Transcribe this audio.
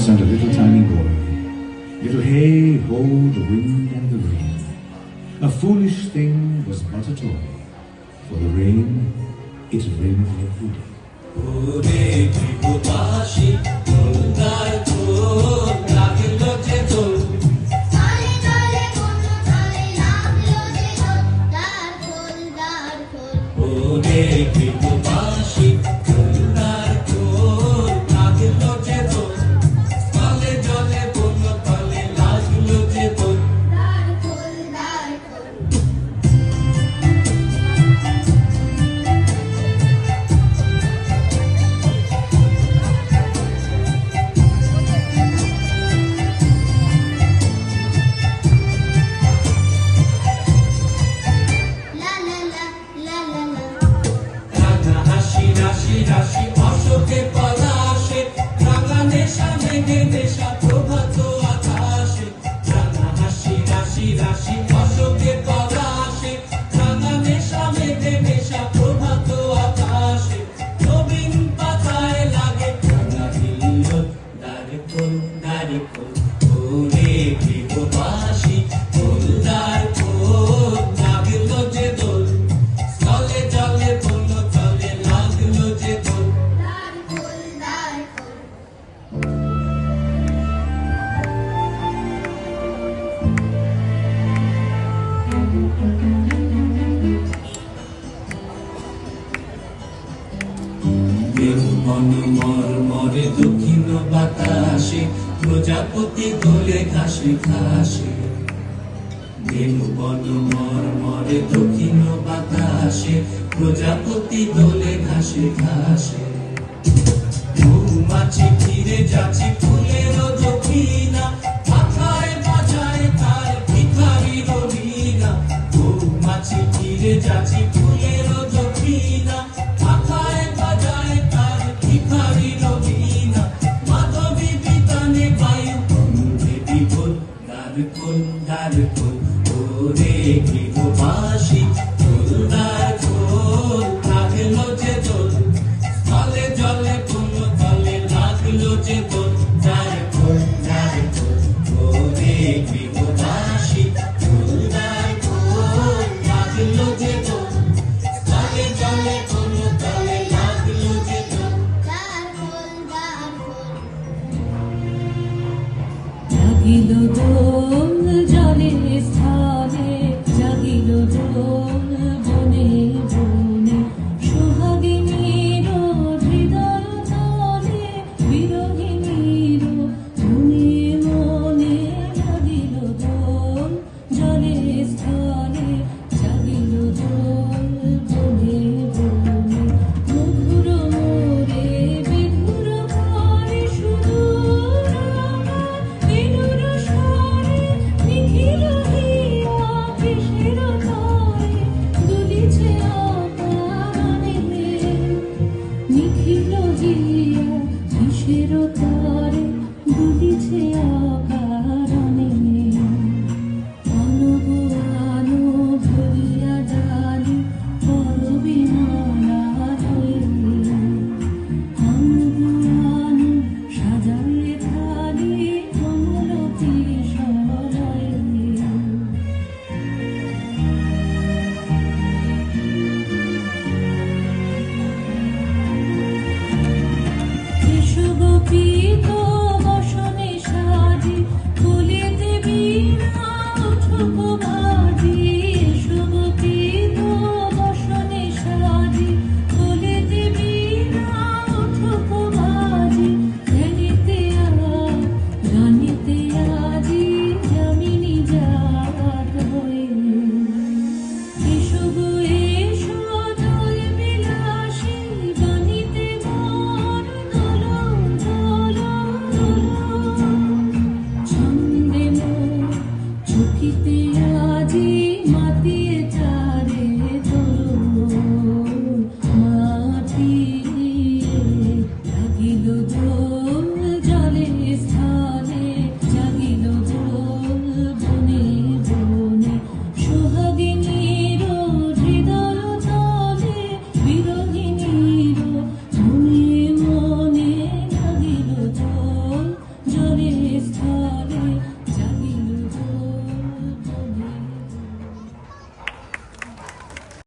Sent and a little tiny boy. Little hey ho, the wind and the rain. A foolish thing was but a toy, for the rain, it rained every day. Oh, baby. Daripur, Daripur, Pune, Vivo, Vashi. মর্মরে দক্ষিণ বাতাসে, প্রজাপতি দোলে ঘাসে ঘাসে। বেনু বন মর্মরে দক্ষিণ বাতাসে, প্রজাপতি দোলে ঘাসে ঘাসে। মৌমাছি ফিরে যাচ্ছে ফুলের দক্ষিণা চাচি ফুলের জমিনা মাথায় বাজায় তার ভিখারি রবিনা। মাধবী বিতানে বায়ু কোন দেবী কোন দ্বার কোন দ্বার কোন Do do do, the jolly list.